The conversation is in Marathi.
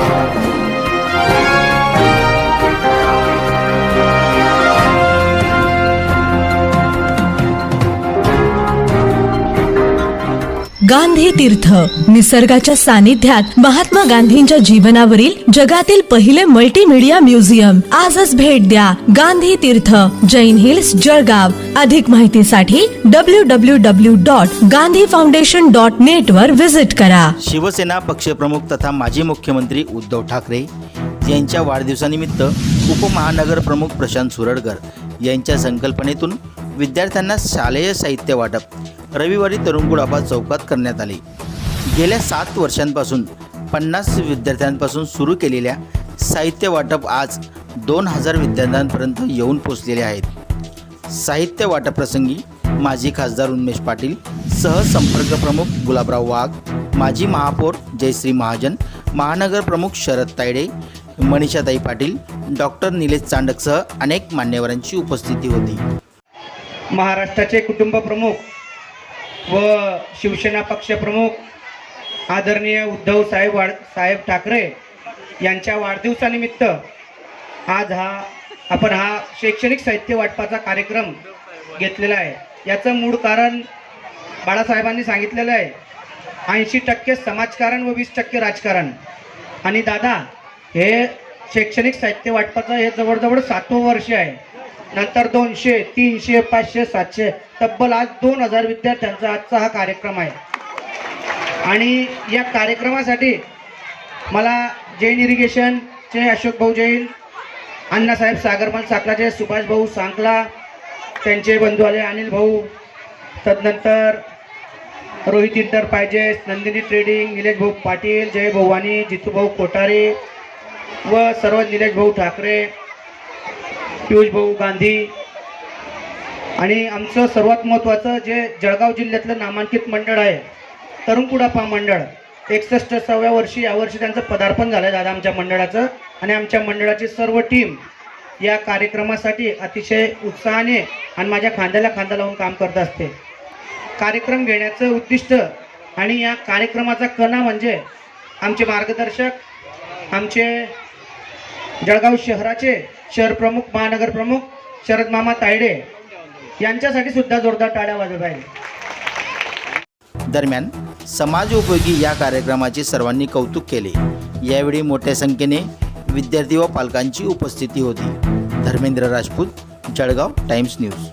Thank you. गांधी तीर्थ. निसर्गाच्या सानिध्यात महात्मा गांधींच्या जीवनावरील जगातील पहिले मल्टीमीडिया म्युझियम आजच भेट द्या गांधी तीर्थ. जैन हिल्स जळगाव. अधिक माहितीसाठी W W W dot Gandhi foundation dot net वर व्हिजिट करा. शिवसेना पक्षप्रमुख तथा माजी मुख्यमंत्री उद्धव ठाकरे यांच्या वाढदिवसानिमित्त उपमहानगर प्रमुख प्रशांत सुरडकर यांच्या संकल्पनेतून विद्यार्थ्यांना शालेय साहित्य वाटप रविवारी तरुणगुडाबा चौकात करण्यात आले. गेल्या सात वर्षांपासून पन्नास विद्यार्थ्यांपासून सुरू केलेल्या साहित्य वाटप आज दोन हजार विद्यार्थ्यांपर्यंत येऊन पोचलेले आहेत. साहित्य वाटप्रसंगी माजी खासदार उन्मेश पाटील सहसंपर्क प्रमुख गुलाबराव वाघ माजी महापौर जयश्री महाजन महानगर प्रमुख शरद तायडे मनीषाताई पाटील डॉक्टर निलेश चांडकसह अनेक मान्यवरांची उपस्थिती होती. महाराष्ट्राचे कुटुंब प्रमुख व शिवसेना पक्षप्रमुख आदरणीय उद्धव साहेब वाढ साहेब ठाकरे यांच्या वाढदिवसानिमित्त आज हा आपण हा शैक्षणिक साहित्य वाटपाचा कार्यक्रम घेतलेला आहे. याचं मूळ कारण बाळासाहेबांनी सांगितलेलं आहे. ऐंशी टक्के समाजकारण व वीस टक्के राजकारण. आणि दादा हे शैक्षणिक साहित्य वाटपाचं हे जवळजवळ सातवं वर्ष आहे. नंतर दोनशे तीनशे पाचशे सातशे. तब्बल आज दोन हजार विद्यार्थ्यांचा आजचा हा कार्यक्रम आहे. आणि या कार्यक्रमासाठी मला जैन इरिगेशनचे अशोक भाऊ जैन अण्णासाहेब सागरमल साकलाचे सुभाष भाऊ सांकला त्यांचे बंधू आले अनिल भाऊ तदनंतर रोहित इंटरप्राइजेस नंदिनी ट्रेडिंग निलेश भाऊ पाटील जय भवानी जितूभाऊ कोठारे व सर्व निलेश भाऊ ठाकरे. पियुष भाऊ गांधी आणि आमचं सर्वात महत्त्वाचं जे जळगाव जिल्ह्यातलं नामांकित मंडळ आहे तरुण कुडापा मंडळ एकसष्ट सव्या वर्षी यावर्षी त्यांचं पदार्पण झालं आहे दादा आमच्या मंडळाचं. आणि आमच्या मंडळाची सर्व टीम या कार्यक्रमासाठी अतिशय उत्साहाने आणि माझ्या खांद्याला खांदा लावून काम करत असते. कार्यक्रम घेण्याचं उद्दिष्ट आणि या कार्यक्रमाचा कणा म्हणजे आमचे मार्गदर्शक आमचे जळगाव शहराचे शहर प्रमुख महानगर प्रमुख शरद मामा तायडे यांच्यासाठी सुद्धा जोरदार टाळ्या वाजत आहे दरम्यान समाज उपयोगी या कार्यक्रमाचे सर्वांनी कौतुक केले. यावेळी मोठ्या संख्येने विद्यार्थी व पालकांची उपस्थिती होती. Dharmendra Rajput Jalgaon Times news.